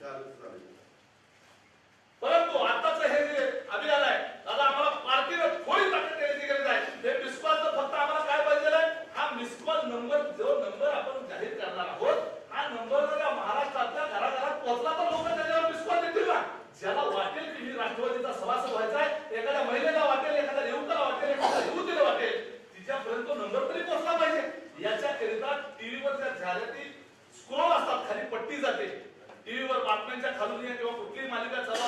Dar, dar. मालकांच्या खालून या किंवा कुठलीही मालिका चालवा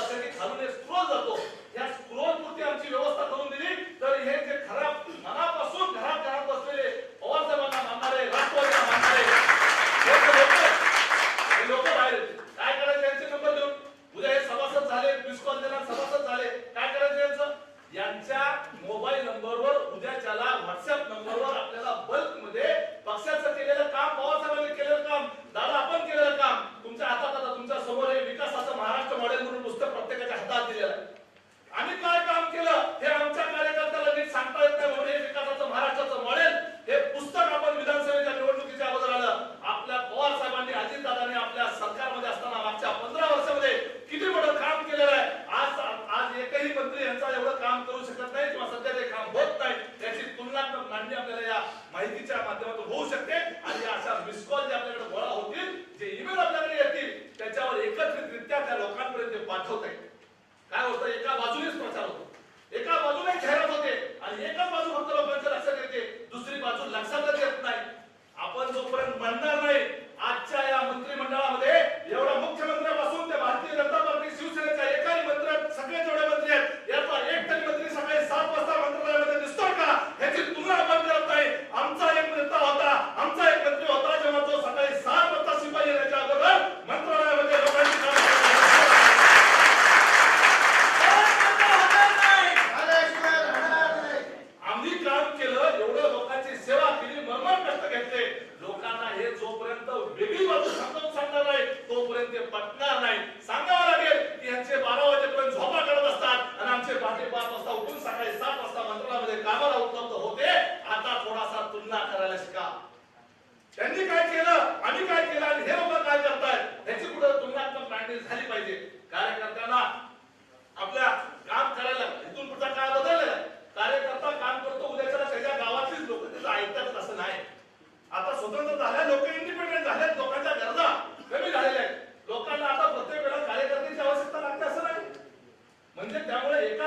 કામ કરું છે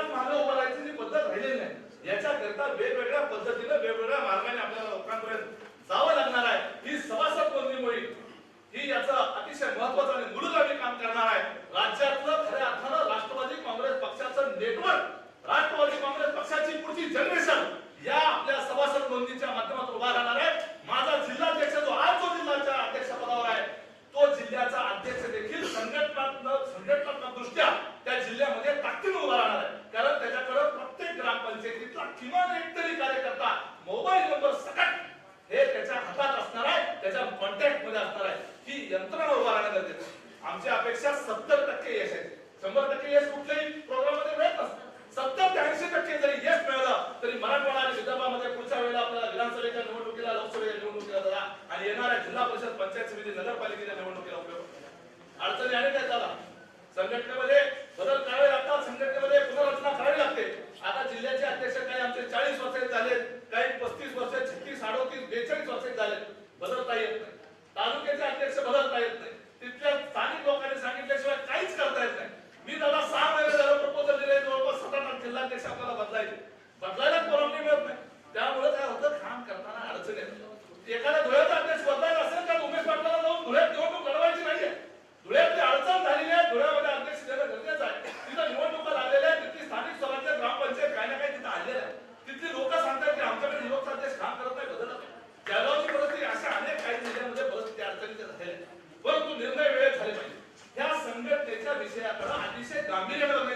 एकच मानव उभं जी पद्धत राहिलेली नाही याच्याकरता वेगवेगळ्या पद्धतीनं वेगवेगळ्या मार्गाने आपल्याला लोकांपर्यंत मोबाईल नंबर सकट हे त्याच्या हातात असणार आहे त्याच्या कॉन्टॅक्टमध्ये असणार आहे. ही यंत्रणा उभारणं गरजेचं आमची अपेक्षा सत्तर टक्के यश आहे. शंभर टक्के यश कुठल्याही प्रोग्राममध्ये मिळत नसतं. सत्तर ते ऐंशी टक्के जरी यश मिळालं तरी मराठवाडा आणि विदर्भामध्ये पुढच्या वेळेला आपल्याला विधानसभेच्या निवडणुकीला लोकसभेच्या निवडणुकीला झाला आणि येणाऱ्या जिल्हा परिषद पंचायत समिती नगरपालिकेच्या निवडणुकीला उपयोग अडचणी आणि काय झाला संघटनेमध्ये ಅಧ್ಯಕ್ಷ ಬದಲ್ತಾ ಇರುತ್ತೆ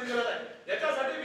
मिळणार आहे याच्यासाठी